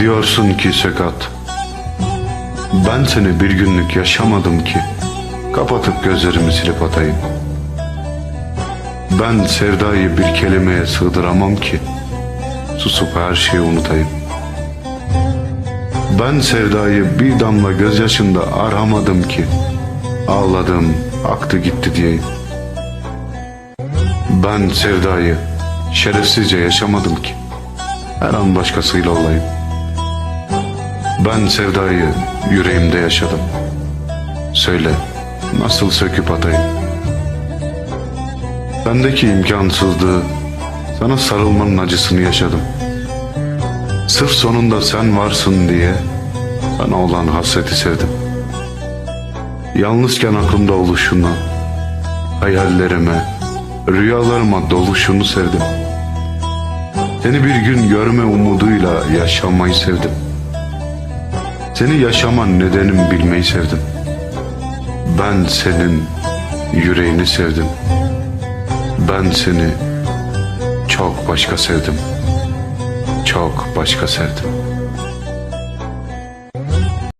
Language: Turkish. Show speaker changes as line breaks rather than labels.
Diyorsun ki Sökat Ben seni bir günlük yaşamadım ki. Kapatıp gözlerimi silip atayım. Ben sevdayı bir kelimeye sığdıramam ki. Susup her şeyi unutayım. Ben sevdayı bir damla gözyaşında aramadım ki. Ağladım, aktı gitti diyeyim. Ben sevdayı şerefsizce yaşamadım ki. Her an başkasıyla olayım Ben sevdayı yüreğimde yaşadım. Söyle nasıl söküp atayım? Bendeki imkansızlığı Sana sarılmanın acısını yaşadım. Sırf sonunda sen varsın diye Sana olan hasreti sevdim. Yalnızken aklımda oluşunu Hayallerime Rüyalarıma doluşunu sevdim. Seni bir gün görme umuduyla yaşamayı sevdim Seni yaşama nedenim bilmeyi sevdim. Ben senin yüreğini sevdim. Ben seni çok başka sevdim. Çok başka sevdim